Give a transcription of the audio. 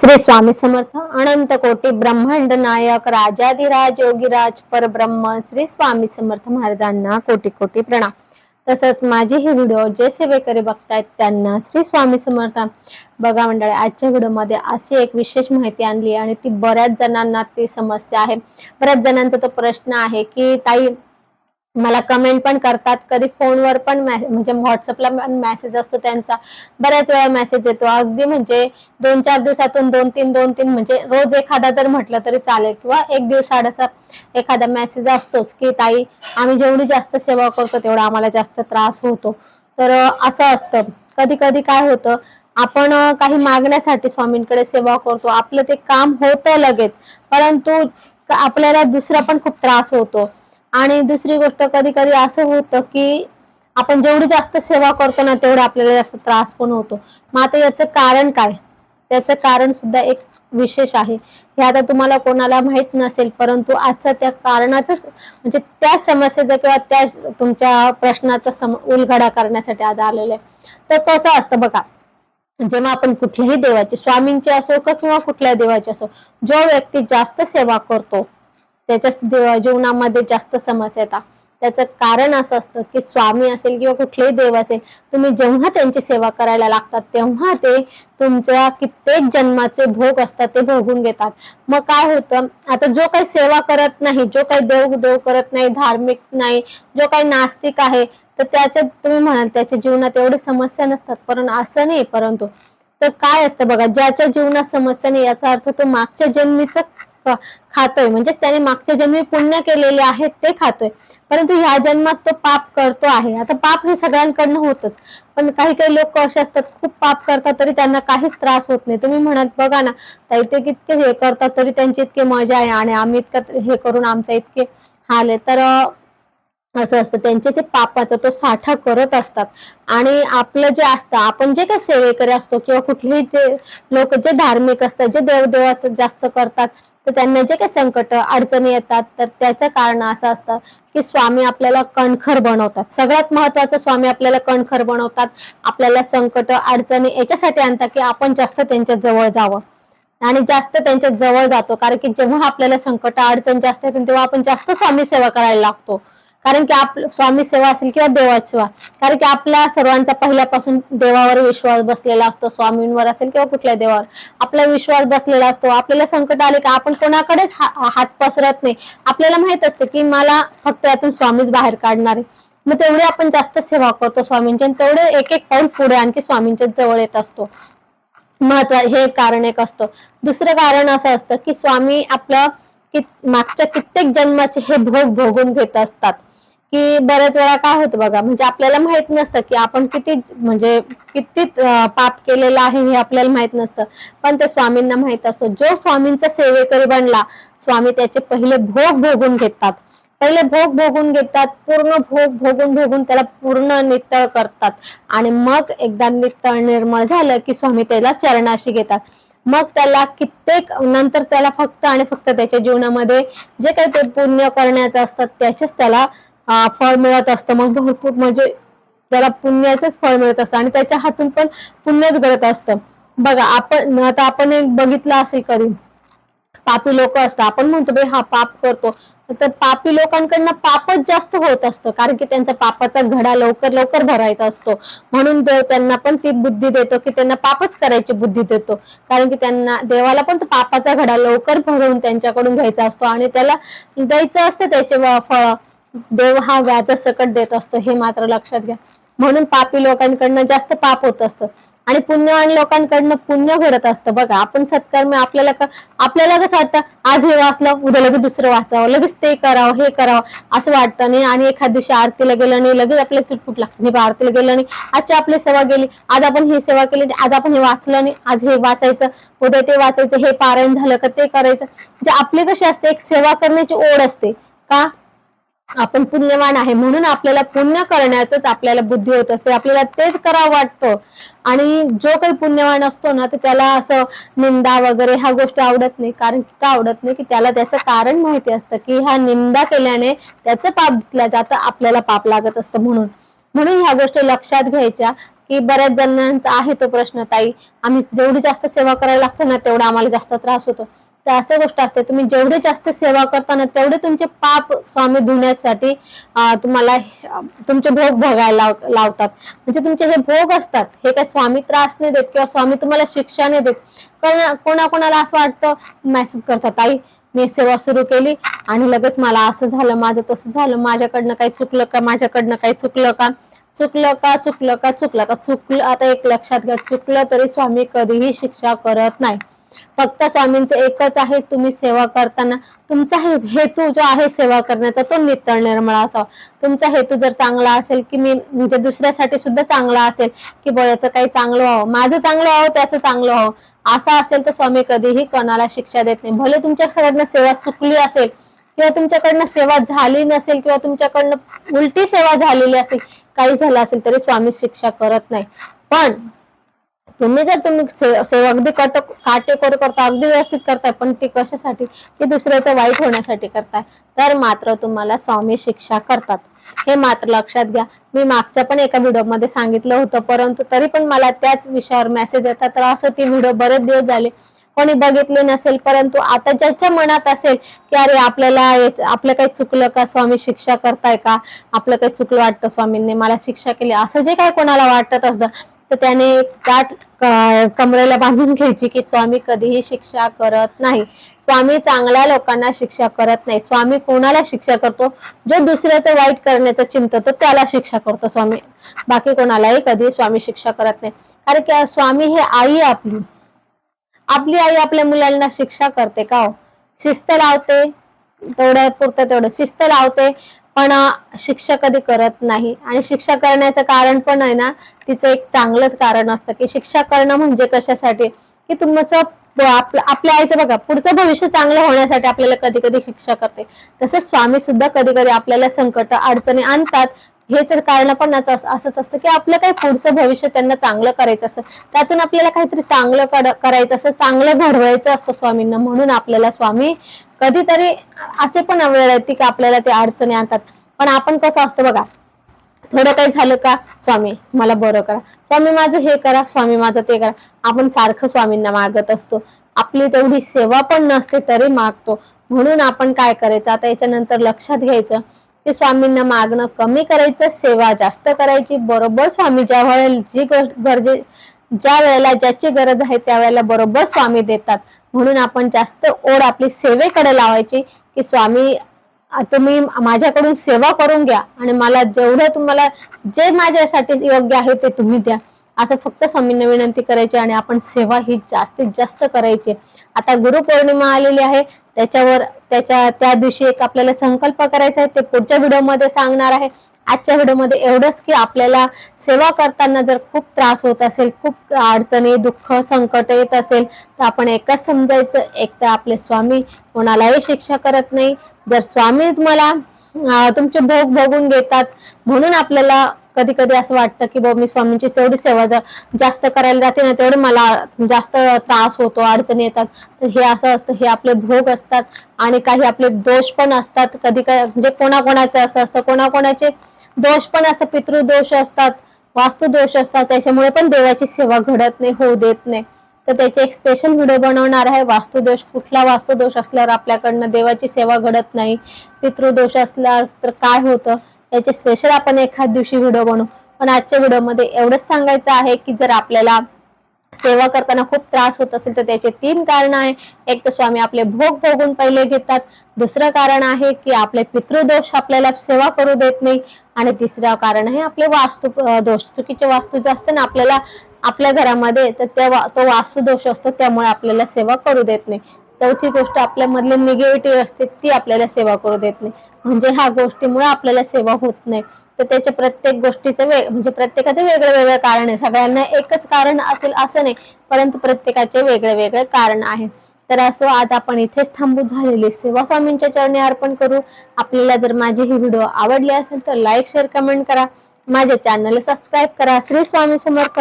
श्री स्वामी समर्थ अनंत कोटी ब्रह्मांड नायक राजाधिराज योगीराज परब्रह्म श्री स्वामी समर्थ महाराजांना कोटी कोटी प्रणाम. तसंच माझे हे व्हिडिओ जे सेवेकरी बघतायत त्यांना श्री स्वामी समर्थ. बघा मंडळी आजच्या व्हिडिओमध्ये अशी एक विशेष माहिती आणली आणि ती बऱ्याच जणांना ती समस्या आहे. बऱ्याच जणांचा तो प्रश्न आहे की ताई मला कमेंट पण करतात. कधी फोनवर पण म्हणजे व्हॉट्सअपला पण मेसेज असतो त्यांचा. बऱ्याच वेळा मेसेज येतो. अगदी म्हणजे दोन चार दिवसातून दोन तीन दोन तीन म्हणजे रोज एखादा तर म्हटलं तरी चालेल. किंवा एक दिवस असा एखादा मेसेज असतोच की ताई आम्ही जेवढी जास्त सेवा करतो तेवढा आम्हाला जास्त त्रास होतो. तर असं असतं. कधी कधी काय होतं आपण काही मागण्यासाठी स्वामींकडे सेवा करतो. आपलं ते काम होतं लगेच. परंतु आपल्याला दुसरा पण खूप त्रास होतो. आणि दुसरी गोष्ट कधी कधी असं होतं की आपण जेवढी जास्त सेवा करतो ना तेवढा आपल्याला जास्त त्रास पण होतो. मग आता याचं कारण काय? त्याचं कारण सुद्धा एक विशेष आहे. हे आता तुम्हाला कोणाला माहीत नसेल परंतु आजचा त्या कारणाचं म्हणजे त्या समस्येचा किंवा त्या तुमच्या प्रश्नाचा सम उलगडा करण्यासाठी आज आलेलं आहे. तर कसं असतं बघा जेव्हा आपण कुठल्याही देवाची स्वामींची असो किंवा कुठल्या देवाची असो जो व्यक्ती जास्त सेवा करतो त्याच्या जीवनामध्ये जास्त समस्या येतात. त्याचं कारण असं असतं की स्वामी असेल किंवा कुठलेही देव असेल तुम्ही जेव्हा त्यांची सेवा करायला लागतात तेव्हा ते तुमच्या कित्येक जन्माचे भोग असतात ते भोगून घेतात. मग काय होतं आता जो काही सेवा करत नाही जो काही देव देव करत नाही धार्मिक नाही जो काही नास्तिक आहे तर त्याच्यात तुम्ही म्हणाल त्याच्या जीवनात एवढी समस्या नसतात परंतु असं नाही परंतु तर काय असतं बघा ज्याच्या जीवनात समस्या नाही याचा अर्थ तो मागच्या जन्मीचं खातोय. म्हणजेच त्याने मागच्या जन्मी पुण्य केलेले आहेत ते खातोय. परंतु ह्या जन्मात तो पाप करतो आहे. आता पाप हे सगळ्यांकडनं होतच. पण काही काही लोक असे असतात खूप पाप करतात तरी त्यांना काहीच त्रास होत नाही. तुम्ही म्हणत बघा ना ताई ते कितके हे करतात तरी त्यांची इतकी मजा आहे आणि आम्ही इतकं हे करून आमचं इतके हाल आहे. तर असं असतं. त्यांचे ते पापाचा तो साठा करत असतात. आणि आपलं जे असतं आपण जे काही सेवेकरी असतो किंवा कुठलेही जे लोक जे धार्मिक असतात जे देवदेवाचं जास्त करतात तर त्यांना जे काही संकट अडचणी येतात तर त्याचं कारण असं असतं की स्वामी आपल्याला कणखर बनवतात. सगळ्यात महत्वाचं स्वामी आपल्याला कणखर बनवतात. आपल्याला संकट अडचणी याच्यासाठी आणतात की आपण जास्त त्यांच्या जवळ जावं. आणि जास्त त्यांच्या जवळ जातो. कारण की जेव्हा आपल्याला संकट अडचण जास्त येते तेव्हा आपण जास्त स्वामी सेवा करायला लागतो. कारण की आप स्वामी सेवा असेल किंवा देवाची सेवा कारण की आपला सर्वांचा पहिल्यापासून देवावर विश्वास बसलेला असतो स्वामींवर असेल किंवा कुठल्या देवावर. आपला विश्वास बसलेला असतो आपल्याला संकट आले का आपण कोणाकडेच हा- हात पसरत नाही. आपल्याला माहीत असते की मला फक्त यातून स्वामीच बाहेर काढणार आहे. मग तेवढे आपण जास्त सेवा करतो स्वामींची आणि तेवढे एक एक पाऊल पुढे आणखी स्वामींच्या जवळ येत असतो. महत्त्व हे कारण एक असतं. दुसरं कारण असं असतं की स्वामी आपलं कि मागच्या कित्येक जन्माचे हे भोग भोगून घेत असतात. की बऱ्याच वेळा काय होतं बघा म्हणजे आपल्याला माहीत नसतं की आपण किती म्हणजे किती पाप केलेलं आहे हे आपल्याला माहीत नसतं. पण ते स्वामींना माहीत असतं. जो स्वामींचा सेवेकरी बनला स्वामी त्याचे पहिले भोग भोगून घेतात. पहिले भोग भोगून घेतात पूर्ण भोग भोगून भोगून त्याला पूर्ण नितळ करतात. आणि मग एकदा नितळ निर्मळ झालं की स्वामी त्याला चरणाशी घेतात. मग त्याला कित्येक नंतर त्याला फक्त आणि फक्त त्याच्या जीवनामध्ये जे काही ते पुण्य करण्याचं असतात त्याच्याच त्याला फळ मिळत असतं. मग भरपूर म्हणजे त्याला पुण्याचंच फळ मिळत असतं आणि त्याच्या हातून पण पुण्यच घडत असतं. बघा आपण आता आपण एक बघितलं असेल कधी पापी लोक असतात. आपण म्हणतो बे हा पाप करतो. तर पापी लोकांकडनं पापच जास्त होत असतं. कारण की त्यांचा पापाचा घडा लवकर लवकर भरायचा असतो. म्हणून देव त्यांना पण ती बुद्धी देतो की त्यांना पापच करायची बुद्धी देतो. कारण की त्यांना देवाला पण पापाचा घडा लवकर भरून त्यांच्याकडून घ्यायचा असतो आणि त्याला द्यायचं असतं त्याचे फळ. देव हा व्याज सकट देत असतो हे मात्र लक्षात घ्या. म्हणून पापी लोकांकडनं जास्त पाप होत असतं. आणि पुण्यवान लोकांकडनं पुण्य घडत असतं. बघा आपण सत्कर्म आपल्याला आपल्याला कसं वाटतं? आज हे वाचलं उद्या लगेच दुसरं वाचावं लगेच ते करावं हे करावं असं वाटतं. नाही आणि एखाद दिवशी आरतीला गेलं नाही लगेच आपल्याला चिटपुट लागतं. नाही आरतीला गेलं नाही आजची आपली सेवा गेली. आज आपण ही सेवा केली आज आपण हे वाचलं नाही आज हे वाचायचं. उद्या ते वाचायचं हे पारायण झालं का ते करायचं. जे आपली कशी असते एक सेवा करण्याची ओढ असते. का? आपण पुण्यवान आहे. म्हणून आपल्याला पुण्य करण्याचंच आपल्याला बुद्धी होत असते. आपल्याला तेच करावं वाटतं. आणि जो काही पुण्यवान असतो ना तर त्याला असं निंदा वगैरे ह्या गोष्टी आवडत नाही. कारण की का आवडत नाही? की त्याला त्याचं कारण माहिती असतं की ह्या निंदा केल्याने त्याचं पाप दिसलं जातं आपल्याला पाप लागत असतं म्हणून. म्हणून ह्या गोष्टी लक्षात घ्यायच्या की बऱ्याच जणांचा आहे तो प्रश्न ताई आम्ही जेवढी जास्त सेवा करायला लागतो ना तेवढा आम्हाला जास्त त्रास होतो. तर असं गोष्ट असते. तुम्ही जेवढे जास्त सेवा करताना तेवढे तुमचे पाप स्वामी धुण्यासाठी तुम्हाला तुमचे भोग भोगायला लाव- लावतात. म्हणजे तुमचे हे भोग असतात हे काय स्वामी त्रास नाही देत किंवा स्वामी तुम्हाला शिक्षा नाही देत. कारण कोणाकोणाला असं वाटतं मेसेज करतात आई मी सेवा सुरू केली आणि लगेच मला असं झालं माझं तसं झालं माझ्याकडनं काही चुकलं का माझ्याकडनं काही चुकलं का? चुकलं का चुकलं का चुकलं का? चुकलं आता एक लक्षात घ्या चुकलं तरी स्वामी कधीही शिक्षा करत नाही. फक्त स्वामींचं एकच आहे तुम्ही सेवा करताना तुमचा हे हेतू जो आहे सेवा करण्याचा तो नितळ निर्मळ असावा. तुमचा हेतू जर चांगला असेल की मी म्हणजे दुसऱ्यासाठी सुद्धा चांगला असेल की बळाचं काही चांगलं व्हावं माझं चांगलं व्हावं त्याचं चांगलं व्हावं असं असेल तर स्वामी कधीही कोणाला शिक्षा देत नाही. भले तुमच्याकडनं सेवा चुकली असेल किंवा तुमच्याकडनं सेवा झाली नसेल किंवा तुमच्याकडनं उलटी सेवा झालेली असेल काही झालं असेल तरी स्वामी शिक्षा करत नाही. पण तुम्ही जर तुम्ही सेवा अगदी कट काटेकोर करता अगदी व्यवस्थित करताय पण ती कशासाठी? की दुसऱ्याचं वाईट होण्यासाठी करताय. तर मात्र तुम्हाला स्वामी शिक्षा करतात. हे मात्र लक्षात घ्या. मी मागच्या पण एका व्हिडिओमध्ये सांगितलं होतं परंतु तरी पण मला त्याच विषयावर मेसेज येतात. तर असं ती व्हिडिओ बरेच दिवस झाले. कोणी बघितले नसेल परंतु आता ज्याच्या मनात असेल की अरे आपल्याला आपलं काही चुकलं का? स्वामी शिक्षा करताय का? आपलं काही चुकलं वाटतं स्वामींनी? मला शिक्षा केली. असं जे काय कोणाला वाटत असतं तर त्याने गाठ कमरेला बांधून घ्यायची की स्वामी कधीही शिक्षा करत नाही. स्वामी चांगल्या लोकांना शिक्षा करत नाही. स्वामी कोणाला शिक्षा करतो? जो दुसऱ्याचं वाईट करण्याचं चिंततो त्याला शिक्षा करतो स्वामी. बाकी कोणालाही कधी स्वामी शिक्षा करत नाही. कारण की स्वामी हे आई आहे आपली. आपली आई आपल्या मुलांना शिक्षा करते का हो? शिस्त लावते तेवढ्या पुरतं तेवढं. शिस्त लावते पण शिक्षा कधी करत नाही. आणि शिक्षा करण्याचं कारण पण आहे ना तिचं एक चांगलंच कारण असतं की शिक्षा करणं म्हणजे कशासाठी? की तुमचं आपलं- आपल्या आईचं बघा पुढचं भविष्य चांगलं होण्यासाठी आपल्याला कधी कधी शिक्षा करते. तसंच स्वामी सुद्धा कधी कधी आपल्याला संकट अडचणी आणतात. हेच कारण पण असं असंच असतं की आपलं काही पुढचं भविष्य त्यांना चांगलं करायचं असतं. त्यातून आपल्याला काहीतरी चांगलं कड- करायचं असतं चांगलं घडवायचं असतं स्वामींना. म्हणून आपल्याला स्वामी कधीतरी असे पण वेळ येते की आपल्याला ते अडचणी आणतात. पण आपण कसं असतं बघा थोडं काही झालं का स्वामी मला बरं करा. स्वामी माझं हे करा स्वामी माझं ते करा. आपण सारखं स्वामींना मागत असतो. आपली तेवढी सेवा पण नसते तरी मागतो. म्हणून आपण काय करायचं? आता याच्यानंतर लक्षात घ्यायचं की स्वामींना मागणं कमी करायचं सेवा जास्त करायची. बरोबर स्वामी ज्या वेळेला जी गरजे ज्या वेळेला ज्याची गरज आहे त्यावेळेला बरोबर स्वामी देतात. म्हणून आपण जास्त ओढ आपली सेवेकडे लावायची की स्वामी तुम्ही माझ्याकडून सेवा करून घ्या आणि मला जेवढं तुम्हाला जे माझ्यासाठी योग्य आहे ते तुम्ही द्या. असं फक्त स्वामींना विनंती करायची आणि आपण सेवा ही जास्तीत जास्त करायची. आता गुरुपौर्णिमा आलेली आहे त्याच्यावर त्याच्या त्या दिवशी एक आपल्याला संकल्प करायचा आहे ते पुढच्या व्हिडिओमध्ये सांगणार आहे. आजच्या व्हिडिओमध्ये एवढंच की आपल्याला सेवा करताना जर खूप त्रास होत असेल खूप अडचणी दुःख संकट येत असेल तर आपण एकच समजायचं एक तर आपले स्वामी कोणालाही शिक्षा करत नाही. जर स्वामी तुम्हाला तुमचे भोग भोगून घेतात म्हणून आपल्याला कधी कधी असं वाटतं की बाबा मी स्वामींची तेवढी सेवा जर जास्त करायला जाते ना तेवढे मला जास्त त्रास होतो अडचणी येतात. तर हे असं असतं हे आपले भोग असतात. आणि काही आपले दोष पण असतात. कधी काय म्हणजे कोणाकोणाचं असं असतं कोणाकोणाचे दोष पण असतात पितृदोष असतात वास्तुदोष असतात त्याच्यामुळे पण देवाची सेवा घडत नाही होऊ देत नाही. तर त्याचे एक स्पेशल व्हिडिओ बनवणार आहे वास्तुदोष. कुठला वास्तुदोष असल्यावर आपल्याकडनं देवाची सेवा घडत नाही पितृदोष असल्यावर तर काय होतं? याचे स्पेशल आपण एखाद दिवशी व्हिडिओ बनवू. पण आजच्या व्हिडिओमध्ये एवढंच सांगायचं आहे की जर आपल्याला सेवा करताना खूप त्रास होत असेल तर त्याचे तीन कारण आहे. एक तर स्वामी आपले भोग भोगून पहिले घेतात. दुसरं कारण आहे की आपले पितृदोष आपल्याला सेवा करू देत नाही. आणि तिसरं कारण आहे आपले वास्तू दोष. चुकीचे वास्तू जे असते ना आपल्याला आपल्या घरामध्ये तर त्या तो वास्तू दोष असतो त्यामुळे आपल्याला सेवा करू देत नाही. चौथी गोष्ट आपल्यामधली निगेटिव्ह असते ती आपल्याला सेवा करू देत नाही. म्हणजे ह्या गोष्टीमुळे आपल्याला सेवा होत नाही. तर त्याच्या प्रत्येक गोष्टीचं वेग म्हणजे प्रत्येकाचं वेगळं वेगळं कारण आहे. सगळ्यांना एकच कारण असेल असं नाही परंतु प्रत्येकाचे वेगळे वेगळे कारण आहे. तर असो आज आपण इथेच थांबू झालेली सेवा स्वामींच्या चरणी अर्पण करू. आपल्याला जर माझी ही व्हिडिओ आवडली असेल तर लाईक शेअर कमेंट करा. माझ्या चॅनलला सबस्क्राईब करा. श्री स्वामी समर्थ.